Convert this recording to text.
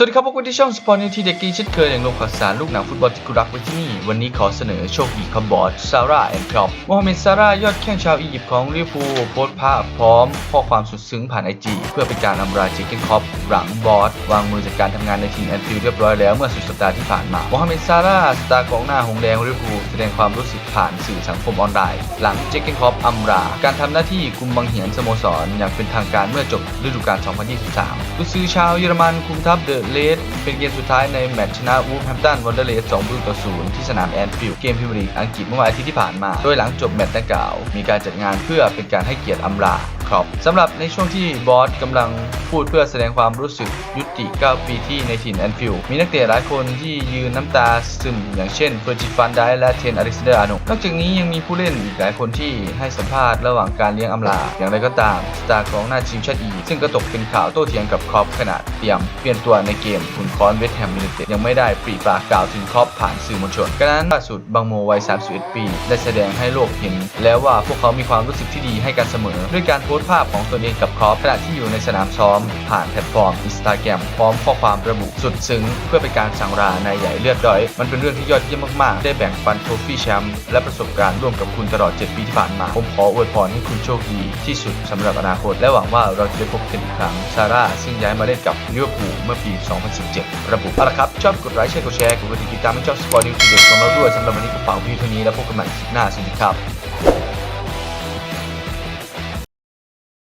สวัสดีครับพวกคุณที่ช่องสปอร์ตนิวทีเด็กกีเช่นเคยอย่างลงข่าวสารลูกหนังฟุตบอลที่กูรักไว้ที่นี่ วันนี้ขอเสนอโชคดีคอมบอร์ดซาร่าแอนด์คลอปโมฮัมเหม็ดซาร่ายอดแข้งชาวอียิปต์ของลิเวอร์พูลโพสต์ภาพพร้อม ข้อความสุดซึ้งผ่านไอจีเพื่อเป็นการอำลาเจเกนคอปหลังบอสวางมือจากการทำงานในทีมแอนฟิลด์เรียบร้อยแล้วเมื่อสุดสัปดาห์ที่ผ่านมาโมฮัมเหม็ดซาร่าสตาร์กองหน้าหงแดงลิเวอร์พูลแสดงความรู้สึกผ่านสื่อสังคมออนไลน์ หลังเจเกนคอปอำลาการทำหน้าที่คุมบังเหียนสโมสรอย่างเป็นทางการเมื่อจบฤดูกาล 2023กุซือชาวเยอรมันคุมทัพเดอะลดเป็นเกมสุดท้ายในแมตช์ชนะวูฟแฮมป์ตันวอนเดอร์เลส2ประตูต่อศูนย์ที่สนามแอนฟิลด์เกมพิเมียร์ลีกอังกฤษเมื่อวันอาทิตย์ที่ผ่านมา โดยหลังจบแมตช์ดังกล่าว มีการจัดงานเพื่อเป็นการให้เกียรติอำลาครับสำหรับในช่วงที่บอสกำลังพูดเพื่อแสดงความรู้สึกยุ ติ 9 ปีที่ในถิ่นแอนฟิลด์มีนักเตะหลายคนที่ยืนน้ำตาซึมอย่างเช่นเฟอร์จิฟันไดและเทนอเล็กซานเดอร์อาร์โนนอกจากนี้ยังมีผู้เล่นอีกหลายคนที่ให้สัมภาษณ์ระหว่างการเลี้ยงอำลา อย่างไรก็ตามสตาร์ของหน้าทีมชาติอีซึ่งก็ตกเป็นข่าวโต้เถียงกับคอปขณะเตรียมเปลี่ยนตัวในเกมขุนคอนเวสต์แฮมยูไนเต็ดยังไม่ได้ปรีปากกล่าวถึงครอปผ่านสื่อมวลชนกระนั้นล่าสุดบังโมวัย 31 ปี ได้แสดงให้โลกเห็น แล้วว่าพวกเขามีความรู้สึกที่ดีให้กันเสมอ ด้วยการโพสต์ภาพของตนเองกับคอปขณะที่อยู่ในสนามซ้อมผ่านแพลตฟอร์มอินสตาแกรมพร้อมข้อความระบุสุดซึ้งเพื่อเป็นการสั่งลานายใหญ่เลือดด้อย มันเป็นเรื่องที่ยอดเยี่ยมมากๆ ได้แบ่งปันโทฟี่แชมป์และประสบการณ์ร่วมกับคุณตลอด 7 ปีที่ผ่านมา ผมขออวยพรให้คุณโชคดีที่สุดสำหรับอนาคต และหวังว่าเราจะได้พบกันอีกครั้งซาร่าซึ่งย้ายมาเล่นกับลิเวอร์พูลเมื่อปี 2017 ระบุเอาละครับ ชอบกดไลค์แชร์กดแชร์กดติดตามให้ชอบสปอร์ตนิวส์เด็ดของเราด้วยสำหรับวันนี้ก็ฝากวิดีโอเท่านี้แล้วพบกันใหม่คลิปหน้าสวัสดีครับ